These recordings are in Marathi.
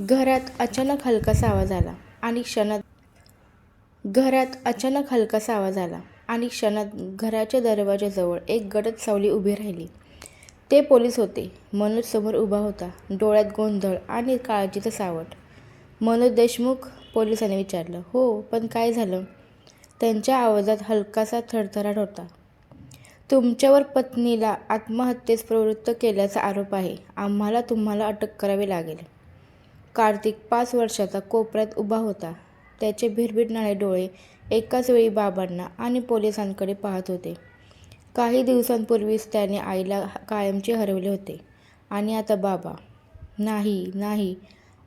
घरात अचानक हलकासा आवाज आला आणि क्षणात घरात अचानक हलकासा आवाज आला आणि क्षणात घराच्या दरवाजाजवळ एक गडद सावली उभी राहिली. ते पोलीस होते. मनोज समोर उभा होता. डोळ्यात गोंधळ आणि काळजीचं सावट. मनोज देशमुख पोलिसांनी विचारलं हो पण काय झालं? त्यांच्या आवाजात हलकासा थरथराट होता. तुमच्यावर पत्नीला आत्महत्येस प्रवृत्त केल्याचा आरोप आहे. आम्हाला तुम्हाला अटक करावी लागेल. कार्तिक पाच वर्षाचा कोपऱ्यात उभा होता. त्याचे भिरभिरणारे डोळे एकाच वेळी बाबांना आणि पोलिसांकडे पाहत होते. काही दिवसांपूर्वीच त्याने आईला कायमचे हरवले होते. आणि आता बाबा नाही नाही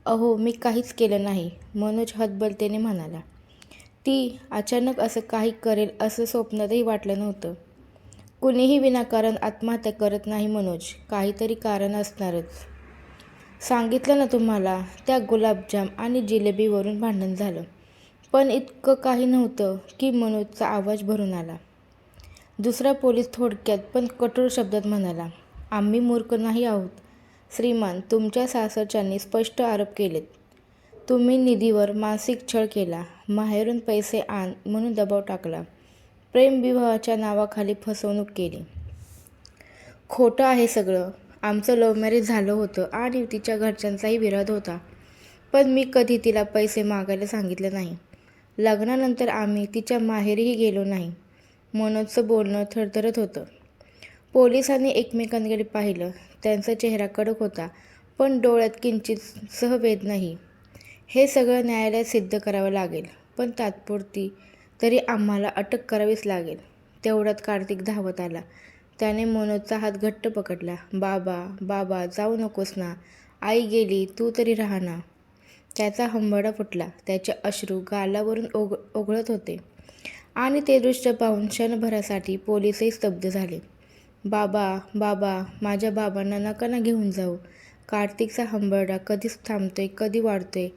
अहो मी काहीच केलं नाही मनोज हतबलतेने म्हणाला. ती अचानक असं काही करेल असं स्वप्नातही वाटलं नव्हतं. कुणीही विनाकारण आत्महत्या करत नाही मनोज. काहीतरी कारण असणारच. सांगितलं ना तुम्हाला त्या गुलाबजाम आणि जिलेबीवरून भांडण झालं. पण इतकं काही नव्हतं की मनोजचा आवाज भरून आला. दुसरा पोलीस थोडक्यात पण कठोर शब्दात म्हणाला आम्ही मूर्ख नाही आहोत. श्रीमान तुमच्या सासरच्यांनी स्पष्ट आरोप केलेत. तुम्ही निधीवर मानसिक छळ केला माहेरून पैसे आण म्हणून दबाव टाकला प्रेमविवाहाच्या नावाखाली फसवणूक केली. खोटं आहे सगळं. आमचं लव्ह मॅरेज झालं होतं आणि तिच्या घरच्यांचाही विरोध होता. पण मी कधी तिला पैसे मागायला सांगितलं नाही. लग्नानंतर आम्ही तिच्या माहेरीही गेलो नाही. मनोजचं बोलणं थरथरत होतं. पोलिसांनी एकमेकांकडे पाहिलं. त्यांचा चेहरा कडक होता पण डोळ्यात किंचित सहवेदनाही. हे सगळं न्यायालयात सिद्ध करावं लागेल पण तात्पुरती तरी आम्हाला अटक करावीच लागेल. तेवढ्यात कार्तिक धावत आला. त्याने मनोजचा हात घट्ट पकडला. बाबा बाबा जाऊ नकोस ना. आई गेली तू तरी राहा ना. त्याचा हंबडा फुटला. त्याचे अश्रू गालावरून ओघ ओघळत होते. आणि ते दृश्य पाहून क्षणभरासाठी पोलीसही स्तब्ध झाले. बाबा बाबा माझ्या बाबांना नका ना घेऊन जाऊ. कार्तिकचा हंबरडा कधीच थांबतोय कधी वाढतोय.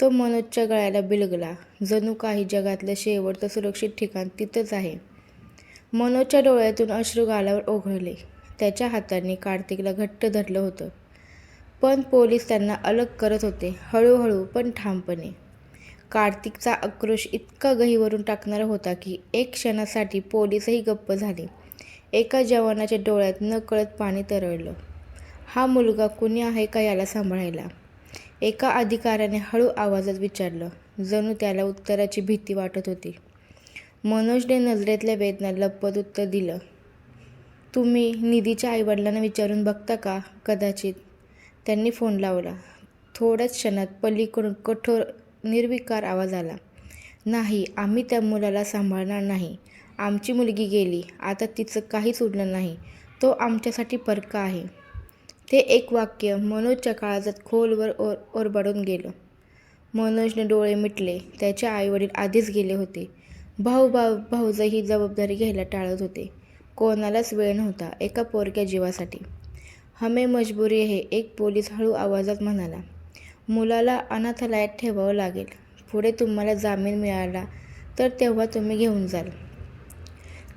तो मनोजच्या गळ्याला बिलगला. जणू काही जगातलं शेवटचं सुरक्षित ठिकाण तिथंच आहे. मनोजच्या डोळ्यातून अश्रू गालावर ओघळले. त्याच्या हातांनी कार्तिकला घट्ट धरलं होतं. पण पोलीस त्यांना अलग करत होते हळूहळू पण ठामपणे. कार्तिकचा आक्रोश इतका गहीवरून टाकणारा होता की एक क्षणासाठी पोलीसही गप्प झाले. एका जवानाच्या डोळ्यात नकळत पाणी तरळलं. हा मुलगा कुणी आहे का याला सांभाळायला? एका अधिकाऱ्याने हळू आवाजात विचारलं. जणू त्याला उत्तराची भीती वाटत होती. मनोजने नजरेतल्या वेदना लपवत उत्तर दिलं. तुम्ही निधीच्या आईवडिलांना विचारून बघता का? कदाचित. त्यांनी फोन लावला. थोड्याच क्षणात पलीकडून कठोर निर्विकार आवाज आला. नाही आम्ही त्या मुलाला सांभाळणार नाही. आमची मुलगी गेली. आता तिचं काहीच उरलं नाही. तो आमच्यासाठी परका आहे. ते एक वाक्य मनोजच्या काळजात खोलवर ओर ओरबडून गेलं. मनोजने डोळे मिटले. त्याचे आईवडील आधीच गेले होते. भाऊ भाऊ भाऊज ही जबाबदारी घ्यायला टाळत होते. कोणालाच वेळ नव्हता एका पोरक्या जीवासाठी. हमे मजबुरी आहे एक पोलीस हळू आवाजात म्हणाला मुलाला अनाथालयात ठेवावं लागेल. पुढे तुम्हाला जामीन मिळाला तर तेव्हा तुम्ही घेऊन जाल.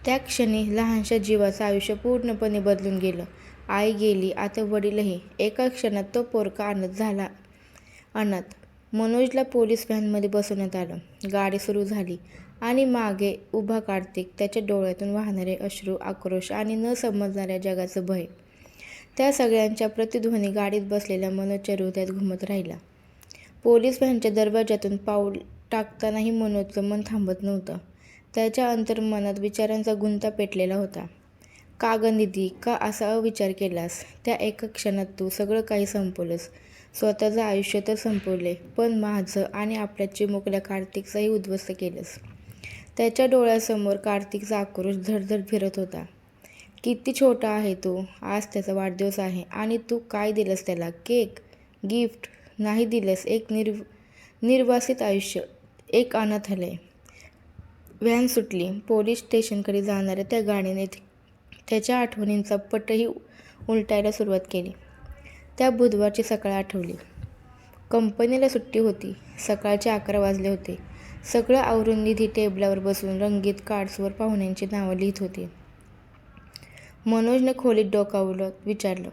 त्या क्षणी लहानशा जीवाचं आयुष्य पूर्णपणे बदलून गेलं. आई गेली आता वडीलही. एका क्षणात तो पोरका अनाथ झाला. अनाथ. मनोजला पोलीस व्हॅनमध्ये बसवण्यात आलं. गाडी सुरू झाली. आणि मागे उभा कार्तिक त्याच्या डोळ्यातून वाहणारे अश्रू आक्रोश आणि न समजणाऱ्या जगाचं भय. त्या सगळ्यांच्या प्रतिध्वनी गाडीत बसलेल्या मनोजच्या हृदयात घुमत राहिला. पोलीस व्हॅनच्या दरवाजातून पाऊल टाकतानाही मनोजचं मन थांबत नव्हतं. त्याच्या अंतर्मनात विचारांचा गुंता पेटलेला होता. का ग निधी? का असा अविचार केलास? त्या एका क्षणात तू सगळं काही संपवलंस. स्वतःचं आयुष्य तर संपवले पण माझं आणि आपल्या चिमुकल्या कार्तिकचंही उद्ध्वस्त केलंस. त्याच्या डोळ्यासमोर कार्तिकचा आक्रोश धडधड फिरत होता. किती छोटा आहे तो? आज त्याचा वाढदिवस आहे आणि तू काय दिलंस त्याला? केक? गिफ्ट? नाही दिलंस. एक निर्व निर्वासित आयुष्य. एक अनाथालय. व्हॅन सुटली. पोलीस स्टेशनकडे जाणाऱ्या त्या गाडीने त्याच्या आठवणींचा पटही उलटायला सुरुवात केली. त्या बुधवारची सकाळ आठवली. कंपनीला सुट्टी होती. सकाळचे अकरा वाजले होते. सगळं आवरून निधी टेबलावर बसून रंगीत कार्ड्सवर पाहुण्यांची नावं लिहित होती. मनोजने खोलीत डोकावलं विचारलं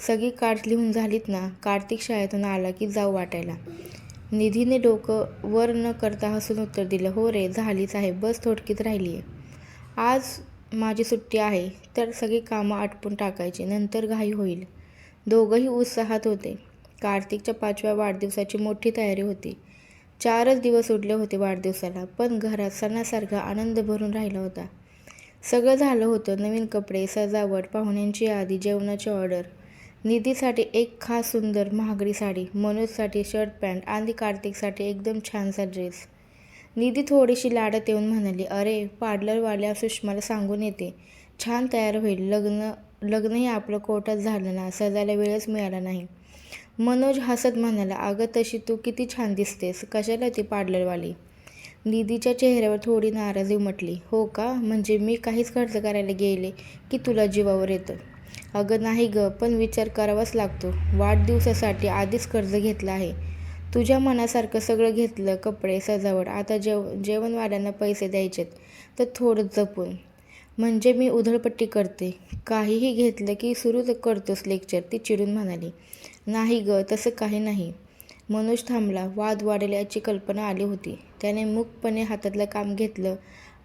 सगळी कार्ड्स लिहून झालीत ना? कार्तिक शाळेतून आला की जाऊ वाटायला. निधीने डोकं वर न करता हसून उत्तर दिलं हो रे झालीच आहे बस थोडकीत राहिली आहे आज माझी सुट्टी आहे तर सगळी कामं आटपून टाकायची नंतर घाई होईल. दोघंही उत्साहात होते. कार्तिकच्या पाचव्या वाढदिवसाची मोठी तयारी होती. चारच दिवस उरले होते वाढदिवसाला पण घरात सणासारखा आनंद भरून राहिला होता. सगळं झालं होतं नवीन कपडे सजावट पाहुण्यांची यादी जेवणाची ऑर्डर. निधीसाठी एक खास सुंदर महागडी साडी मनोजसाठी शर्ट पॅन्ट आणि कार्तिकसाठी एकदम छानसा ड्रेस. निधी थोडीशी लाडत येऊन म्हणाली अरे पार्लरवाल्या सुषमाला सांगून येते. छान तयार होईल. लग्न लग्नही आपलं कोर्टात झालं ना? सजायला वेळच मिळाला नाही. मनोज हसत म्हणाला अगं तशी तू किती छान दिसतेस. कशाला ती पार्लरवाली? निधीच्या चेहऱ्यावर थोडी नाराजी उमटली. हो का? म्हणजे मी काहीच खर्च करायला गेले की तुला जीवावर येतं? अगं नाही ग पण विचार करावाच लागतो. वाढदिवसासाठी आधीच कर्ज घेतलं आहे. तुझ्या मनासारखं सगळं घेतलं कपडे सजावट. आता जेव जेवणवाल्यांना पैसे द्यायचेत तर थोडं जपून. म्हणजे मी उधळपट्टी करते. काहीही घेतलं की सुरू करतोस लेक्चर ती चिडून म्हणाली. नाही ग तसं काही नाही. मनोज थांबला. वाद वाढेल याची कल्पना आली होती. त्याने मूकपणे हातातलं काम घेतलं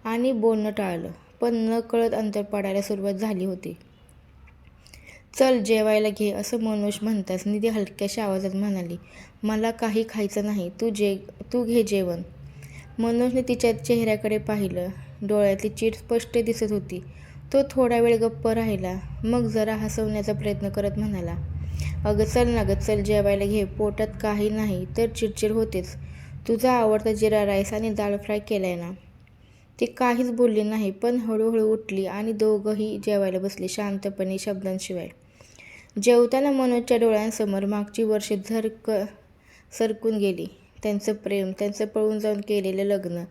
आणि बोलणं टाळलं पण न कळत अंतर पडायला सुरुवात झाली होती. चल जेवायला घे असं मनोज म्हणताच निधी हलक्याशा आवाजात म्हणाली. मला काही खायचं नाही. तू जे तू घे जेवण. मनोजने तिच्या चेहऱ्याकडे पाहिलं. डोळ्यातली चीड स्पष्ट दिसत होती. तो थोडा वेळ गप्प राहिला. मग जरा हसवण्याचा प्रयत्न करत म्हणाला अगं चल ना गं चल जेवायला घे. पोटात काही नाही तर चिडचिड होतेच. तुझा आवडता जिरा राईस आणि दाळ फ्राय केलाय ना? ती काहीच बोलली नाही पण हळूहळू उठली आणि दोघंही जेवायला बसले शांतपणे शब्दांशिवाय. जेवताना मनोजच्या डोळ्यांसमोर मागची वर्षे झरक सरकून गेली. त्यांचं प्रेम त्यांचं पळून जाऊन केलेलं लग्न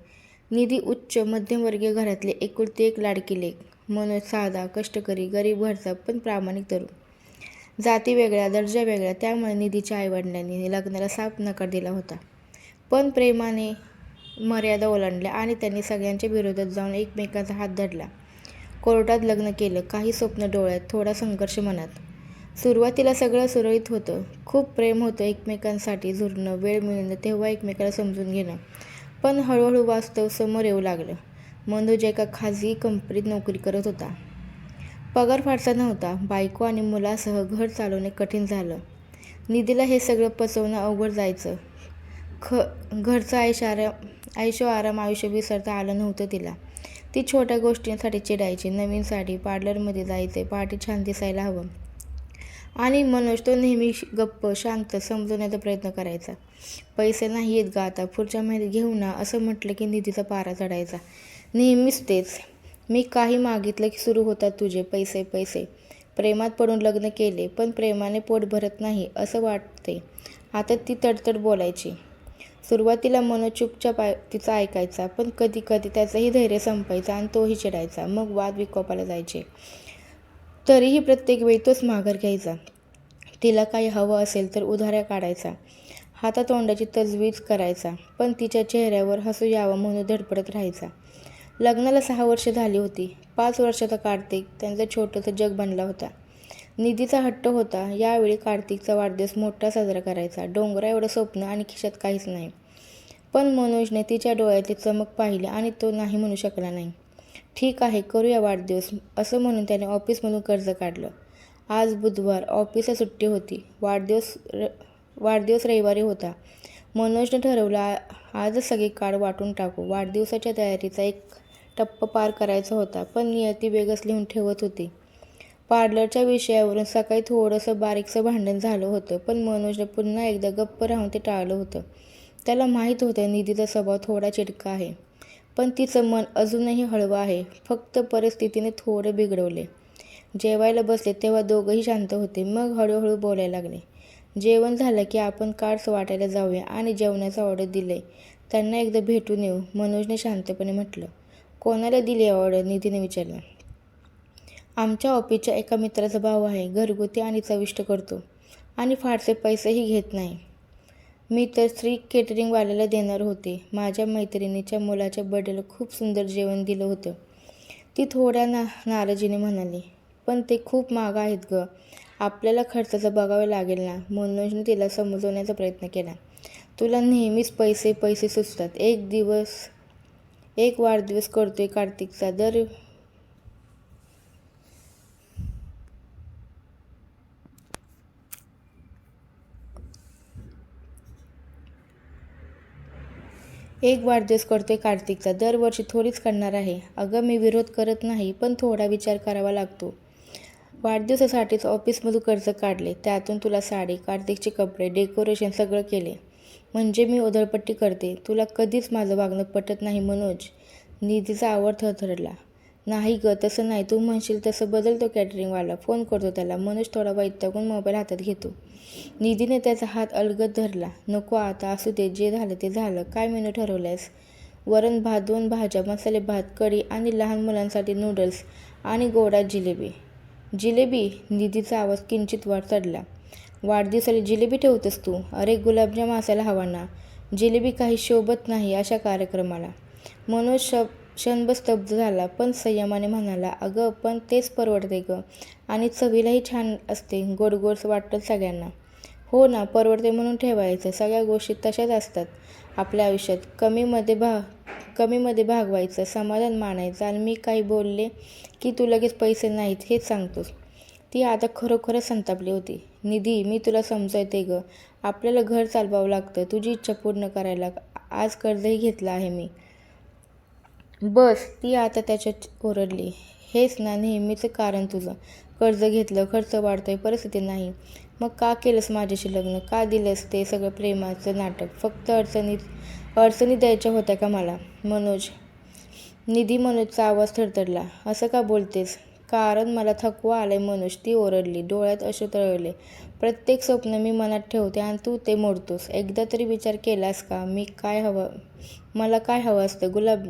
निधी उच्च मध्यमवर्गीय घरातले एकुलती एक लाडकी लेख. मनोज साधा कष्टकरी गरीब घरचा पण प्रामाणिक तरुण. जाती वेगळ्या दर्जा वेगळ्या त्यामुळे निधीच्या आईवडिलांनी लग्नाला साफ नकार दिला होता. पण प्रेमाने मर्यादा ओलांडल्या आणि त्यांनी सगळ्यांच्या विरोधात जाऊन एकमेकांचा हात धरला. कोर्टात लग्न केलं काही स्वप्न डोळ्यात थोडा संघर्ष मनात. सुरुवातीला सगळं सुरळीत होतं. खूप प्रेम होतं एकमेकांसाठी झुरणं वेळ मिळणं तेव्हा एकमेकाला समजून घेणं. पण हळूहळू वास्तव समोर येऊ लागलं. मनोज एका खाजगी कंपनीत नोकरी करत होता. पगार फारसा नव्हता. बायको आणि मुलासह घर चालवणे कठीण झालं. निधीला हे सगळं पचवणं अवघड जायचं. ख घरचं आयुष्य आराम आयुष्य आराम आयुष्य विसरता आलं नव्हतं तिला. ती छोट्या गोष्टींसाठी चिडायची. नवीन साडी पार्लरमध्ये जायचे पार्टी छान दिसायला हवं. आणि मनोज तो नेहमी गप्प शांत समजवण्याचा प्रयत्न करायचा. पैसे नाही आहेत गा आता पुढच्या महिन्यात घेऊ ना असं म्हटलं की निधीचा पारा चढायचा. नेहमीच तेच. मी काही मागितलं की सुरू होतात तुझे पैसे पैसे. प्रेमात पडून लग्न केले पण प्रेमाने पोट भरत नाही असं वाटते आता ती तडतड बोलायची. सुरुवातीला मनोज चुपचाप आय तिचा ऐकायचा पण कधी कधी त्याचंही धैर्य संपायचा आणि तोही चिडायचा. मग वाद विकोपाला जायचे. तरीही प्रत्येक वेळी तोच माघार घ्यायचा. तिला काही हवं असेल तर उधाऱ्या काढायचा. हातातोंडाची तजवीज करायचा पण तिच्या चेहऱ्यावर हसू यावं म्हणून धडपडत राहायचा. लग्नाला सहा वर्ष झाली होती. पाच वर्षाचा कार्तिक त्यांचं छोटंसं जग बनला होता. निधीचा हट्ट होता. यावेळी कार्तिकचा वाढदिवस मोठा साजरा करायचा. डोंगरा एवढं स्वप्न आणि खिशात काहीच नाही. पण मनोजने तिच्या डोळ्यातली चमक पाहिली आणि तो नाही म्हणू शकला नाही. ठीक आहे करूया वाढदिवस असं म्हणून त्याने ऑफिसमधून कर्ज काढलं. आज बुधवार ऑफिसला सुट्टी होती. वाढदिवस र वाढदिवस रविवारी होता. मनोजने ठरवलं आ आजच सगळी कार्ड वाटून टाकू. वाढदिवसाच्या तयारीचा एक टप्प पार करायचा होता पण नियती वेगच लिहून ठेवत होती. पार्लरच्या विषयावरून सकाळी थोडंसं बारीकसं भांडण झालं होतं पण मनोजने पुन्हा एकदा गप्प राहून ते टाळलं होतं. त्याला माहीत होतं निधीचा स्वभाव थोडा चिडका आहे. पण तिचं मन अजूनही हळवं आहे. फक्त परिस्थितीने थोडं बिघडवले. जेवायला बसले तेव्हा दोघंही शांत होते. मग हळूहळू बोलायला लागले. जेवण झालं की आपण कार्ड्स वाटायला जाऊया आणि जेवणाचा ऑर्डर दिले त्यांना एकदा भेटून येऊ मनोजने शांतपणे म्हटलं. कोणाला दिली ऑर्डर निधीने विचारलं. आमच्या ऑफिसच्या एका मित्राचा भाव आहे. घरगुती आणि चविष्ट करतो. आणि फारसे पैसेही घेत नाही. मी तर स्त्री केटरिंगवाल्याला देणार होते. माझ्या मैत्रिणीच्या मुलाच्या बड्डेला खूप सुंदर जेवण दिलं होतं. ती थोड्या ना नाराजीने म्हणाली पण ते खूप महाग आहेत ग. आपल्याला खर्चाचं बघावं लागेल ना. मनोजने तिला समजवण्याचा प्रयत्न केला. तुला नेहमीच पैसे पैसे सुचतात. एक दिवस एक वाढदिवस करतोय कार्तिकचा. दर एक वाढदिवस करतोय कार्तिकचा. दरवर्षी थोडीच करणार आहे. अगं मी विरोध करत नाही पण थोडा विचार करावा लागतो. वाढदिवसासाठीच ऑफिसमधून कर्ज काढले. त्यातून तुला साडी कार्तिकचे कपडे डेकोरेशन सगळं केले. म्हणजे मी उधळपट्टी करते. तुला कधीच माझं वागणं पटत नाही मनोज. निधीचा आवड थरथरला. नाही ग तसं नाही. तू म्हणशील तसं बदलतो कॅटरिंगवाला. फोन करतो त्याला. मनोज थोडा वैतागून मोबाईल हातात घेतो. निधीने त्याचा हात अलगद धरला. नको आता असू दे जे झालं ते झालं. काय मेनू ठरवलंयस? वरण भात दोन भाज्या मसाले भात कढी आणि लहान मुलांसाठी नूडल्स आणि गोडा जिलेबी. जिलेबी? निधीचा आवाज किंचित वर चढला वाढदिवसाला जिलेबी ठेवतेस तू? अरे गुलाबजाम असायला हवा ना जिलेबी काही शोभत नाही अशा कार्यक्रमाला. मनोज शब क्षणभर स्तब्ध झाला पण संयमाने म्हणाला अगं पण तेच परवडते गं. आणि चवीलाही छान असते. गोड वाटतं सगळ्यांना. हो ना परवडते म्हणून ठेवायचं. सगळ्या गोष्टी तशाच असतात. आपल्या आयुष्यात कमीमध्ये भा कमीमध्ये भागवायचं समाधान मानायचं आणि मी काही बोलले की तू लगेच पैसे नाहीत हेच सांगतोस. ती आता खरोखरच संतापली होती. निधी मी तुला समजवते गं. आपल्याला घर चालवावं लागतं. तुझी इच्छा पूर्ण करायला आज कर्जही घेतलं आहे मी. बस ती आता त्याच्यात ओरडली. हेच ना नेहमीचं कारण तुझं. कर्ज घेतलं खर्च वाढतोय परिस्थिती नाही. मग का केलंस माझ्याशी लग्न? का दिलंस ते सगळं प्रेमाचं नाटक? फक्त अडचणीत अडचणी द्यायच्या होत्या का मला? मनोज निधी मनोजचा आवाज थरथरला. असं का बोलतेस? कारण मला थकवा आलाय मनोज. ती ओरडली डोळ्यात असे तळवले प्रत्येक स्वप्न मी मनात ठेवते आणि तू ते मोडतोस. एकदा तरी विचार केलास का? मी काय हवं? मला काय हवं असतं? गुलाब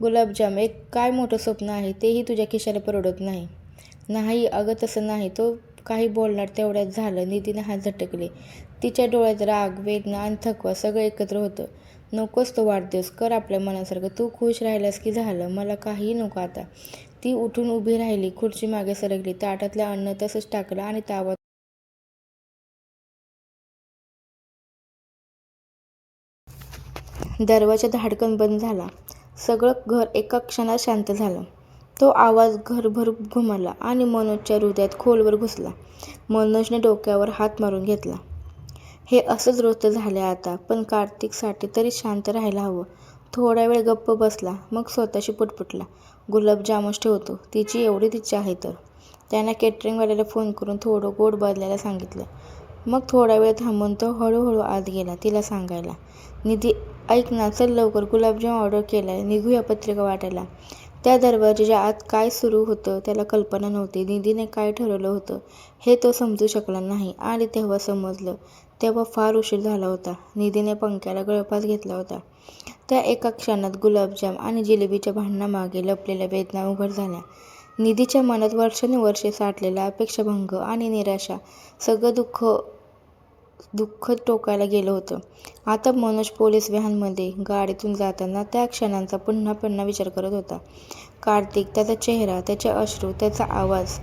गुलाबजाम. एक काय मोठं स्वप्न आहे? तेही तुझ्या खिशाला परवडत नाही. नाही अगं तसं नाही. तो काही बोलणार तेवढ्यात झालं. नितीन हात झटकले. तिच्या डोळ्यात राग वेदना आणि थकवा सगळं एकत्र होतं. नकोच तो वाढदिवस. कर आपल्या मनासारखं. तू खुश राहिलास की झालं? मला काहीही नको आता. ती उठून उभी राहिली. खुर्ची मागे सरकली. ताटातलं अन्न तसंच टाकलं आणि तावा दरवाजा धाडकन बंद झाला. सगळं घर एका क्षणात शांत झालं. तो आवाज घरभर घुमला आणि मनोजच्या हृदयात खोलवर घुसला. मनोजने डोक्यावर हात मारून घेतला. हे असंच रोजचं झालं आता पण कार्तिकसाठी तरी शांत राहायला हवं. थोडा वेळ गप्प बसला मग स्वतःशी पुटपुटला. गुलाबजामच ठेवतो तिची एवढीच इच्छा आहे तर. त्यानं केटरिंगवाल्याला फोन करून थोडं गोड बदलायला सांगितलं. मग थोडा वेळ थांबून तो हळूहळू आत गेला तिला सांगायला निधी ऐक ना चल लवकर. गुलाबजाम ऑर्डर केला निघूया पत्रिका वाटायला. त्या दरवाजाच्या आत काय सुरू होतं त्याला कल्पना नव्हती. निधीने काय ठरवलं होतं हे तो समजू शकला नाही आणि तेव्हा समजलं. तेव्हा फार उशीर झाला होता. निधीने पंख्याला गळफास घेतला होता. त्या एका क्षणात गुलाबजाम आणि जिलेबीच्या भांडणामागे लपलेल्या वेदना उघड झाल्या. निधीच्या मनात वर्षानुवर्षे साठलेला अपेक्षाभंग आणि निराशा सगळं दुःख दुःख टोकायला गेलं होतं. आता मनोज पोलीस व्हॅनमध्ये गाडीतून जाताना त्या क्षणांचा पुन्हा पुन्हा विचार करत होता. कार्तिक त्याचा चेहरा त्याचे अश्रू त्याचा आवाज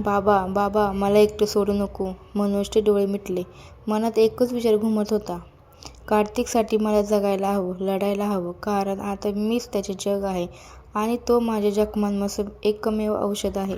बाबा बाबा मला एकटं सोडू नको. मनोजचे डोळे मिटले. मनात एकच विचार घुमत होता. कार्तिकसाठी मला जगायला हवं लढायला हवं कारण आता मीच त्याचे जग आहे आणि तो माझ्या जखमांमध्ये एकमेव औषध आहे.